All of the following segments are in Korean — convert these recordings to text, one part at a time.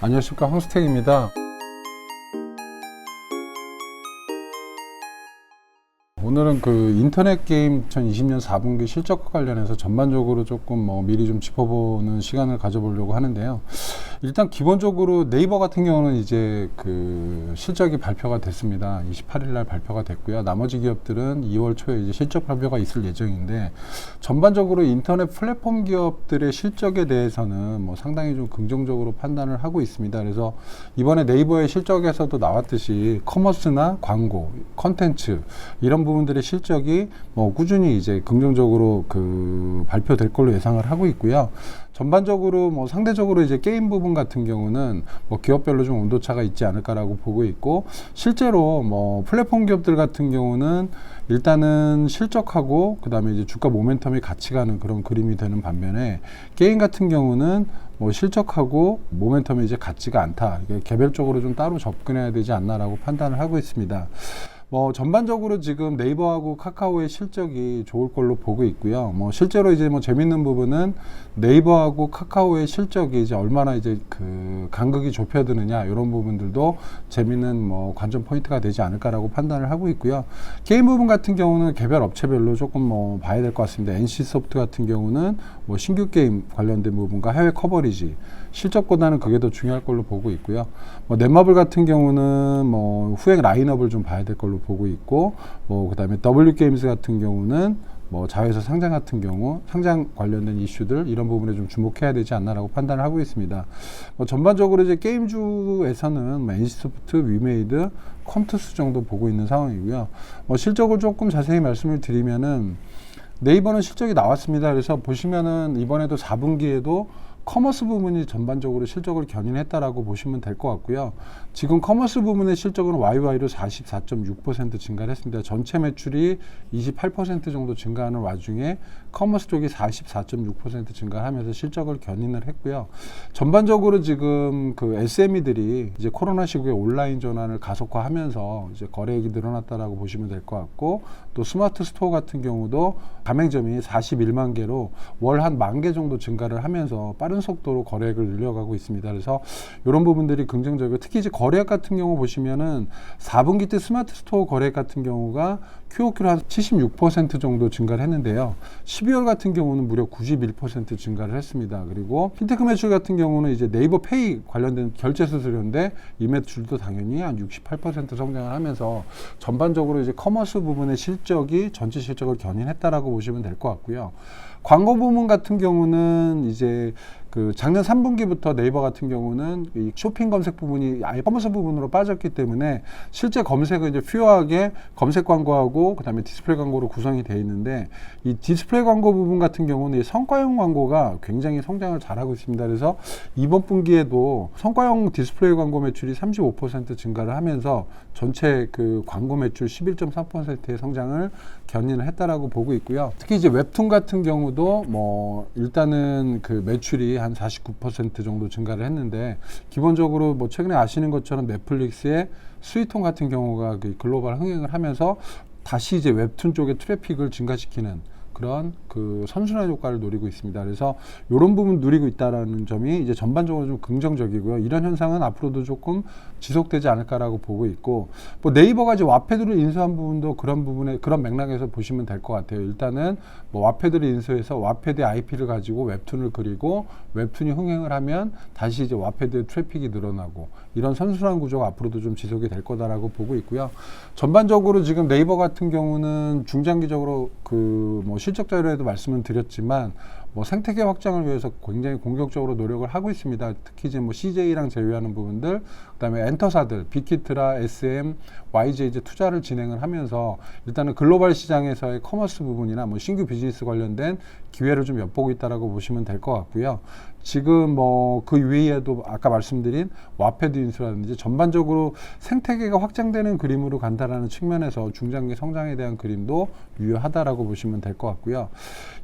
안녕하십니까 황스택입니다. 오늘은 그 인터넷 게임 2020년 4분기 실적과 관련해서 전반적으로 조금 뭐 미리 좀 짚어보는 시간을 가져보려고 하는데요. 일단 기본적으로 네이버 같은 경우는 이제 그 실적이 발표가 됐습니다. 28일 날 발표가 됐고요. 나머지 기업들은 2월 초에 이제 실적 발표가 있을 예정인데 전반적으로 인터넷 플랫폼 기업들의 실적에 대해서는 뭐 상당히 좀 긍정적으로 판단을 하고 있습니다. 그래서 이번에 네이버의 실적에서도 나왔듯이 커머스나 광고, 컨텐츠 이런 부분들의 실적이 뭐 꾸준히 이제 긍정적으로 그 발표될 걸로 예상을 하고 있고요. 전반적으로 뭐 상대적으로 이제 게임 부분 같은 경우는 뭐 기업별로 좀 온도차가 있지 않을까라고 보고 있고 실제로 뭐 플랫폼 기업들 같은 경우는 일단은 실적하고 그다음에 이제 주가 모멘텀이 같이 가는 그런 그림이 되는 반면에 게임 같은 경우는 뭐 실적하고 모멘텀이 이제 같지가 않다. 개별적으로 좀 따로 접근해야 되지 않나라고 판단을 하고 있습니다. 뭐 전반적으로 지금 네이버하고 카카오의 실적이 좋을 걸로 보고 있고요. 뭐 실제로 이제 뭐 재밌는 부분은 네이버하고 카카오의 실적이 이제 얼마나 이제 그 간극이 좁혀드느냐 이런 부분들도 재밌는 뭐 관전 포인트가 되지 않을까라고 판단을 하고 있고요. 게임 부분 같은 경우는 개별 업체별로 조금 뭐 봐야 될 것 같습니다. NC 소프트 같은 경우는 뭐 신규 게임 관련된 부분과 해외 커버리지 실적보다는 그게 더 중요할 걸로 보고 있고요. 뭐 넷마블 같은 경우는 뭐 후행 라인업을 좀 봐야 될 걸로 보고 있고 뭐 그다음에 W 게임즈 같은 경우는 뭐 자회사 상장 같은 경우 상장 관련된 이슈들 이런 부분에 좀 주목해야 되지 않나라고 판단을 하고 있습니다. 뭐 전반적으로 이제 게임주에서는 뭐 NC소프트, 위메이드, 컴투스 정도 보고 있는 상황이고요. 뭐 실적을 조금 자세히 말씀을 드리면은 네이버는 실적이 나왔습니다. 그래서 보시면은 이번에도 4분기에도 커머스 부분이 전반적으로 실적을 견인했다라고 보시면 될 것 같고요. 지금 커머스 부분의 실적은 YY로 44.6% 증가를 했습니다. 전체 매출이 28% 정도 증가하는 와중에 커머스 쪽이 44.6% 증가하면서 실적을 견인을 했고요. 전반적으로 지금 그 SME들이 이제 코로나 시국에 온라인 전환을 가속화하면서 이제 거래액이 늘어났다라고 보시면 될 것 같고 또 스마트 스토어 같은 경우도 가맹점이 41만 개로 월 한 만 개 정도 증가를 하면서 빠른 속도로 거래액을 늘려가고 있습니다. 그래서 이런 부분들이 긍정적이고 특히 이제 거래액 같은 경우 보시면은 4분기 때 스마트 스토어 거래액 같은 경우가 QOQ로 한 76% 정도 증가를 했는데요. 12월 같은 경우는 무려 91% 증가를 했습니다. 그리고 핀테크 매출 같은 경우는 이제 네이버 페이 관련된 결제 수수료인데 이 매출도 당연히 한 68% 성장을 하면서 전반적으로 이제 커머스 부분의 실적이 전체 실적을 견인했다라고 보시면 될 것 같고요. 광고 부문 같은 경우는 이제 그 작년 3분기부터 네이버 같은 경우는 이 쇼핑 검색 부분이 아예 커머스 부분으로 빠졌기 때문에 실제 검색은 이제 퓨어하게 검색 광고하고 그다음에 디스플레이 광고로 구성이 되어 있는데 이 디스플레이 광고 부분 같은 경우는 이 성과형 광고가 굉장히 성장을 잘하고 있습니다. 그래서 이번 분기에도 성과형 디스플레이 광고 매출이 35% 증가를 하면서 전체 그 광고 매출 11.3%의 성장을 견인을 했다라고 보고 있고요. 특히 이제 웹툰 같은 경우도 뭐 일단은 그 매출이 한 49% 정도 증가를 했는데 기본적으로 뭐 최근에 아시는 것처럼 넷플릭스의 스위통 같은 경우가 그 글로벌 흥행을 하면서 다시 이제 웹툰 쪽의 트래픽을 증가시키는 그런 그 선순환 효과를 노리고 있습니다. 그래서 이런 부분 누리고 있다라는 점이 이제 전반적으로 좀 긍정적이고요. 이런 현상은 앞으로도 조금 지속되지 않을까라고 보고 있고 뭐 네이버가 이제 와패드를 인수한 부분도 그런 부분에 그런 맥락에서 보시면 될 것 같아요. 일단은 뭐 와패드를 인수해서 와패드 IP를 가지고 웹툰을 그리고 웹툰이 흥행을 하면 다시 이제 와패드 트래픽이 늘어나고 이런 선순환 구조가 앞으로도 좀 지속이 될 거다라고 보고 있고요. 전반적으로 지금 네이버 같은 경우는 중장기적으로 그뭐 실적 자료에도 말씀을 드렸지만 뭐 생태계 확장을 위해서 굉장히 공격적으로 노력을 하고 있습니다. 특히 이제 뭐 CJ랑 제휴하는 부분들, 그다음에 엔터사들, 빅히트라, SM, YJ 이제 투자를 진행을 하면서 일단은 글로벌 시장에서의 커머스 부분이나 뭐 신규 비즈니스 관련된 기회를 좀 엿보고 있다라고 보시면 될 것 같고요. 지금 뭐 그 위에도 아까 말씀드린 와패드 인수라든지 전반적으로 생태계가 확장되는 그림으로 간다라는 측면에서 중장기 성장에 대한 그림도 유효하다라고 보시면 될 것 같고요.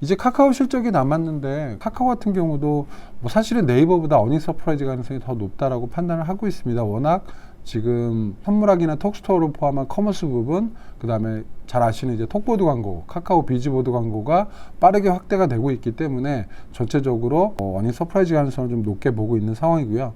이제 카카오 실적이 남았 는데 카카오 같은 경우도 뭐 사실은 네이버보다 어닝 서프라이즈 가능성이 더 높다라고 판단을 하고 있습니다. 워낙 지금 선물하기나 톡스토어를 포함한 커머스 부분, 그 다음에 잘 아시는 이제 톡보드 광고, 카카오 비즈보드 광고가 빠르게 확대가 되고 있기 때문에 전체적으로 어, 어닝 서프라이즈 가능성을 좀 높게 보고 있는 상황이고요.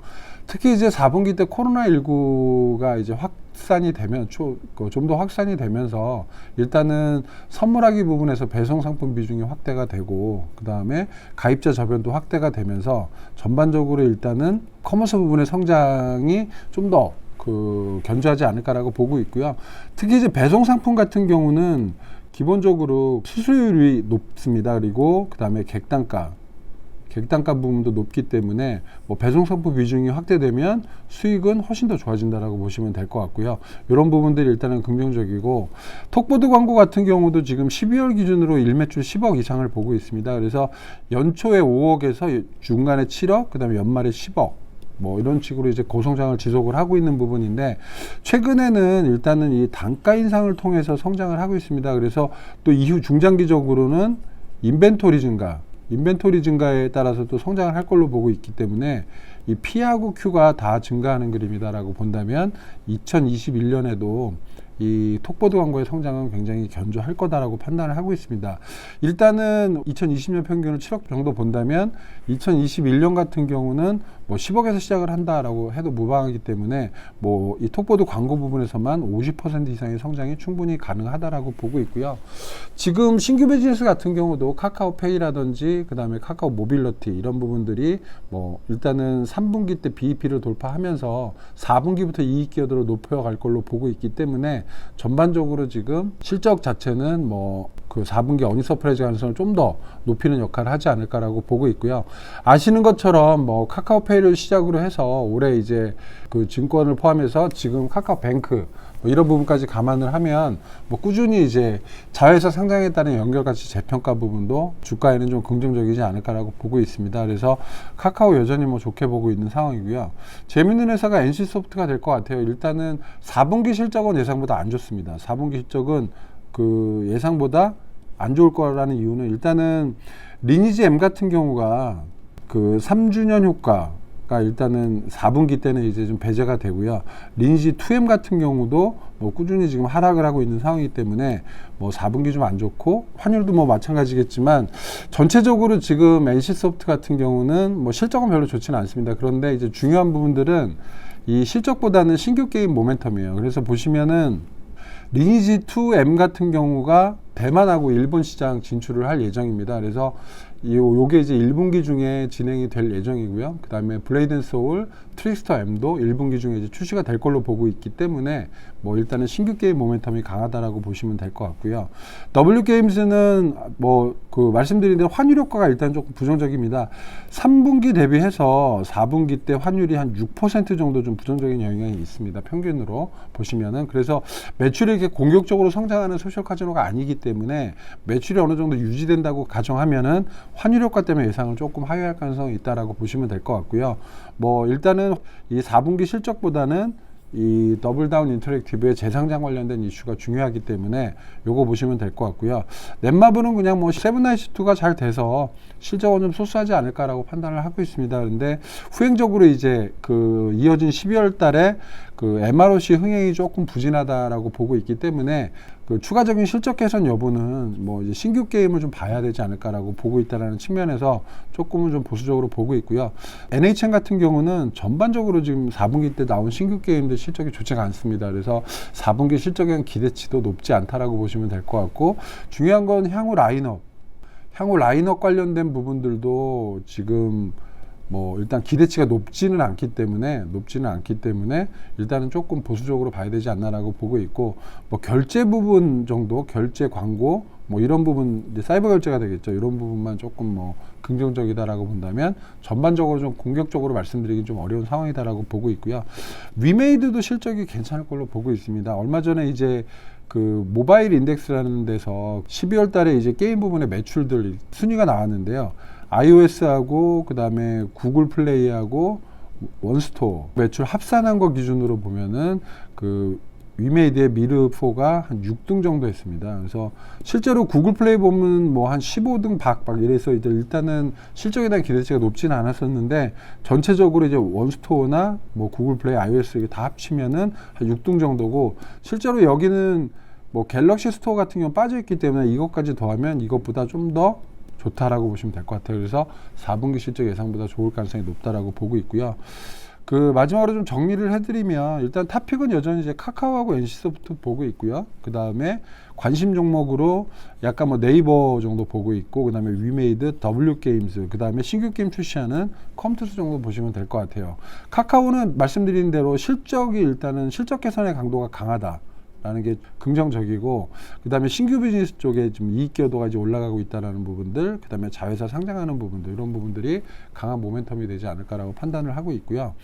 특히 이제 4분기 때 코로나19가 이제 확 산이 되면 그좀더 확산이 되면서 일단은 선물하기 부분에서 배송 상품 비중이 확대가 되고 그 다음에 가입자 저변도 확대가 되면서 전반적으로 일단은 커머스 부분의 성장이 좀더 그 견조하지 않을까라고 보고 있고요. 특히 이제 배송 상품 같은 경우는 기본적으로 수수율이 높습니다. 그리고 그 다음에 객단가 객단가 부분도 높기 때문에 뭐 배송 상품 비중이 확대되면 수익은 훨씬 더 좋아진다라고 보시면 될 것 같고요. 이런 부분들이 일단은 긍정적이고 톡보드 광고 같은 경우도 지금 12월 기준으로 일매출 10억 이상을 보고 있습니다. 그래서 연초에 5억에서 중간에 7억, 그다음에 연말에 10억. 뭐 이런 식으로 이제 고성장을 지속을 하고 있는 부분인데 최근에는 일단은 이 단가 인상을 통해서 성장을 하고 있습니다. 그래서 또 이후 중장기적으로는 인벤토리 증가, 인벤토리 증가에 따라서 또 성장을 할 걸로 보고 있기 때문에 이 P하고 Q가 다 증가하는 그림이다라고 본다면 2021년에도 이 톡보드 광고의 성장은 굉장히 견조할 거다라고 판단을 하고 있습니다. 일단은 2020년 평균을 7억 정도 본다면 2021년 같은 경우는 뭐 10억에서 시작을 한다라고 해도 무방하기 때문에 뭐 이 톡보드 광고 부분에서만 50% 이상의 성장이 충분히 가능하다라고 보고 있고요. 지금 신규 비즈니스 같은 경우도 카카오페이라든지 그다음에 카카오 모빌러티 이런 부분들이 뭐 일단은 3분기 때 BEP를 돌파하면서 4분기부터 이익 기여도를 높여갈 걸로 보고 있기 때문에 전반적으로 지금 실적 자체는 뭐 그 4분기 어니 서프라이즈 가능성을 좀 더 높이는 역할을 하지 않을까라고 보고 있고요. 아시는 것처럼 뭐 카카오페이를 시작으로 해서 올해 이제 그 증권을 포함해서 지금 카카오뱅크 뭐 이런 부분까지 감안을 하면 뭐 꾸준히 이제 자회사 상장에 따른 연결 가치 재평가 부분도 주가에는 좀 긍정적이지 않을까라고 보고 있습니다. 그래서 카카오 여전히 뭐 좋게 보고 있는 상황이고요. 재밌는 회사가 NC소프트가 될 것 같아요. 일단은 4분기 실적은 예상보다 안 좋습니다. 4분기 실적은 그 예상보다 안 좋을 거라는 이유는 일단은 리니지 M 같은 경우가 그 3주년 효과가 일단은 4분기 때는 이제 좀 배제가 되고요. 리니지 2M 같은 경우도 뭐 꾸준히 지금 하락을 하고 있는 상황이기 때문에 뭐 4분기 좀 안 좋고 환율도 뭐 마찬가지겠지만 전체적으로 지금 NC소프트 같은 경우는 뭐 실적은 별로 좋지는 않습니다. 그런데 이제 중요한 부분들은 이 실적보다는 신규 게임 모멘텀이에요. 그래서 보시면은 리니지 2M 같은 경우가 대만하고 일본 시장 진출을 할 예정입니다. 그래서 이 요게 이제 1분기 중에 진행이 될 예정이고요. 그다음에 블레이드 앤 소울, 트릭스터 M도 1분기 중에 이제 출시가 될 걸로 보고 있기 때문에 뭐 일단은 신규 게임 모멘텀이 강하다라고 보시면 될 것 같고요. W 게임즈는 뭐 그 말씀드린 대로 환율 효과가 일단 조금 부정적입니다. 3분기 대비해서 4분기 때 환율이 한 6% 정도 좀 부정적인 영향이 있습니다. 평균으로 보시면은 그래서 매출이 이렇게 공격적으로 성장하는 소셜 카지노가 아니기 때문에 매출이 어느 정도 유지된다고 가정하면은 환율 효과 때문에 예상을 조금 하회할 가능성이 있다라고 보시면 될 것 같고요. 뭐 일단은 이 4분기 실적보다는 이 더블 다운 인터랙티브의 재상장 관련된 이슈가 중요하기 때문에 요거 보시면 될 것 같고요. 넷마블은 그냥 뭐 세븐나이츠2가 잘 돼서 실적은 좀 소소하지 않을까라고 판단을 하고 있습니다. 그런데 후행적으로 이제 그 이어진 12월 달에 그 MROC 흥행이 조금 부진하다라고 보고 있기 때문에 그 추가적인 실적 개선 여부는 뭐 이제 신규 게임을 좀 봐야 되지 않을까라고 보고 있다라는 측면에서 조금은 좀 보수적으로 보고 있고요. NHN 같은 경우는 전반적으로 지금 4분기 때 나온 신규 게임들 실적이 좋지가 않습니다. 그래서 4분기 실적에 대한 기대치도 높지 않다라고 보시면 될 것 같고 중요한 건 향후 라인업 향후 라인업 관련된 부분들도 지금 뭐 일단 기대치가 높지는 않기 때문에 높지는 않기 때문에 일단은 조금 보수적으로 봐야 되지 않나라고 보고 있고 뭐 결제 부분 정도 결제 광고 뭐 이런 부분 이제 사이버 결제가 되겠죠. 이런 부분만 조금 뭐 긍정적이다라고 본다면 전반적으로 좀 공격적으로 말씀드리긴 좀 어려운 상황이다라고 보고 있고요. 위메이드도 실적이 괜찮을 걸로 보고 있습니다. 얼마 전에 이제 그 모바일 인덱스라는 데서 12월 달에 이제 게임 부분의 매출들 순위가 나왔는데요. iOS하고 그다음에 구글 플레이하고 원스토어 매출 합산한 거 기준으로 보면은 그 위메이드의 미르4가 한 6등 정도 했습니다. 그래서 실제로 구글 플레이 보면 뭐 한 15등 박박 이래서 이제 일단은 실적에 대한 기대치가 높지는 않았었는데 전체적으로 이제 원스토어나 뭐 구글 플레이 iOS 이게 다 합치면은 한 6등 정도고 실제로 여기는 뭐 갤럭시 스토어 같은 경우 빠져 있기 때문에 이것까지 더하면 이것보다 좀 더 좋다라고 보시면 될 것 같아요. 그래서 4분기 실적 예상보다 좋을 가능성이 높다라고 보고 있고요. 그 마지막으로 좀 정리를 해드리면 일단 탑픽은 여전히 이제 카카오하고 NC소프트 보고 있고요. 그 다음에 관심 종목으로 약간 뭐 네이버 정도 보고 있고 그 다음에 위메이드, W 게임즈, 그 다음에 신규 게임 출시하는 컴투스 정도 보시면 될 것 같아요. 카카오는 말씀드린 대로 실적이 일단은 실적 개선의 강도가 강하다. 라는 게 긍정적이고 그다음에 신규 비즈니스 쪽에 좀 이익 기여도가 이제 올라가고 있다라는 부분들 그다음에 자회사 상장하는 부분들 이런 부분들이 강한 모멘텀이 되지 않을까라고 판단을 하고 있고요.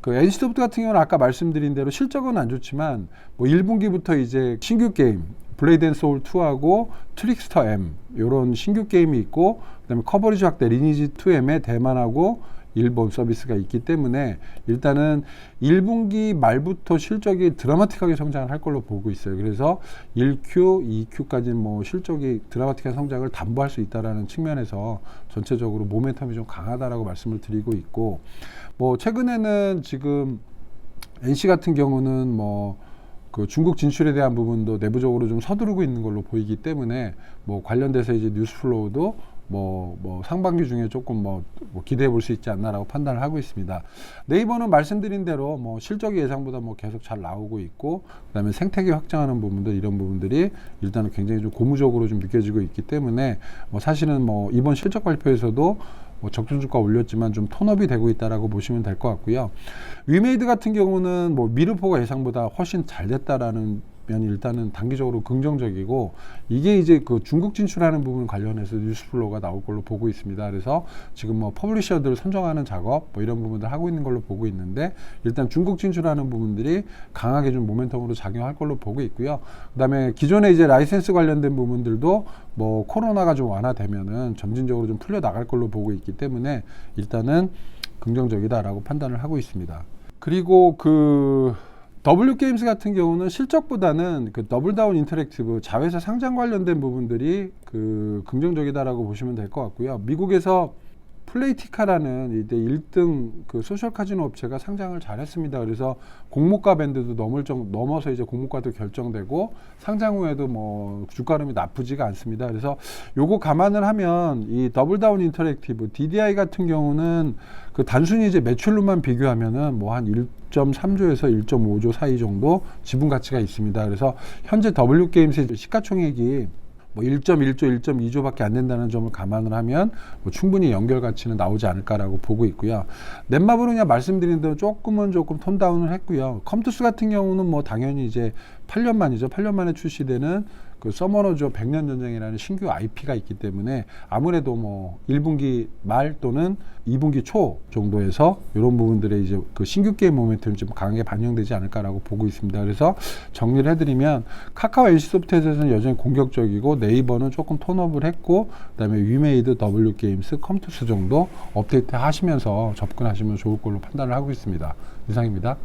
그 NC소프트 같은 경우는 아까 말씀드린 대로 실적은 안 좋지만 뭐 1분기부터 이제 신규 게임 블레이드 앤 소울 2하고 트릭스터 M 요런 신규 게임이 있고 그다음에 커버리지 확대 리니지 2M의 대만하고 일본 서비스가 있기 때문에 일단은 1분기 말부터 실적이 드라마틱하게 성장을 할 걸로 보고 있어요. 그래서 1Q, 2Q까지 뭐 실적이 드라마틱한 성장을 담보할 수 있다라는 측면에서 전체적으로 모멘텀이 좀 강하다라고 말씀을 드리고 있고 뭐 최근에는 지금 NC 같은 경우는 뭐그 중국 진출에 대한 부분도 내부적으로 좀 서두르고 있는 걸로 보이기 때문에 뭐 관련돼서 이제 뉴스플로우도 뭐, 뭐 상반기 중에 조금 뭐, 뭐 기대해 볼 수 있지 않나라고 판단을 하고 있습니다. 네이버는 말씀드린 대로 뭐 실적이 예상보다 뭐 계속 잘 나오고 있고 그다음에 생태계 확장하는 부분들 이런 부분들이 일단은 굉장히 좀 고무적으로 좀 느껴지고 있기 때문에 뭐 사실은 뭐 이번 실적 발표에서도 뭐 적정 주가 올렸지만 좀 톤업이 되고 있다라고 보시면 될 것 같고요. 위메이드 같은 경우는 뭐 미르포가 예상보다 훨씬 잘 됐다라는 면이 일단은 단기적으로 긍정적이고 이게 이제 그 중국 진출하는 부분 관련해서 뉴스플로우가 나올 걸로 보고 있습니다. 그래서 지금 뭐 퍼블리셔들 선정하는 작업 뭐 이런 부분들 하고 있는 걸로 보고 있는데 일단 중국 진출하는 부분들이 강하게 좀 모멘텀으로 작용할 걸로 보고 있고요. 그다음에 기존에 이제 라이센스 관련된 부분들도 뭐 코로나가 좀 완화되면은 점진적으로 좀 풀려 나갈 걸로 보고 있기 때문에 일단은 긍정적이다라고 판단을 하고 있습니다. 그리고 그 W 게임스 같은 경우는 실적보다는 그 더블다운 인터랙티브 자회사 상장 관련된 부분들이 그 긍정적이다라고 보시면 될 것 같고요. 미국에서 플레이티카라는 이제 1등 그 소셜 카지노 업체가 상장을 잘했습니다. 그래서 공모가 밴드도 넘을 정 넘어서 이제 공모가도 결정되고 상장 후에도 뭐 주가 흐름이 나쁘지가 않습니다. 그래서 요거 감안을 하면 이 더블다운 인터랙티브 DDI 같은 경우는 그 단순히 이제 매출로만 비교하면은 뭐 한 1.3조에서 1.5조 사이 정도 지분 가치가 있습니다. 그래서 현재 W 게임스의 시가총액이 뭐 1.1조, 1.2조밖에 안 된다는 점을 감안을 하면 뭐 충분히 연결 가치는 나오지 않을까라고 보고 있고요. 넷마블은 그냥 말씀드린 대로 조금은 조금 톤 다운을 했고요. 컴투스 같은 경우는 뭐 당연히 이제 8년 만이죠. 8년 만에 출시되는 그 서머너조 100년 전쟁이라는 신규 IP가 있기 때문에 아무래도 뭐 1분기 말 또는 2분기 초 정도에서 이런 부분들의 이제 그 신규 게임 모멘텀이 좀 강하게 반영되지 않을까라고 보고 있습니다. 그래서 정리를 해드리면 카카오 NC소프트에서는 여전히 공격적이고 네이버는 조금 톤업을 했고 그다음에 위메이드, W 게임스, 컴투스 정도 업데이트 하시면서 접근하시면 좋을 걸로 판단을 하고 있습니다. 이상입니다.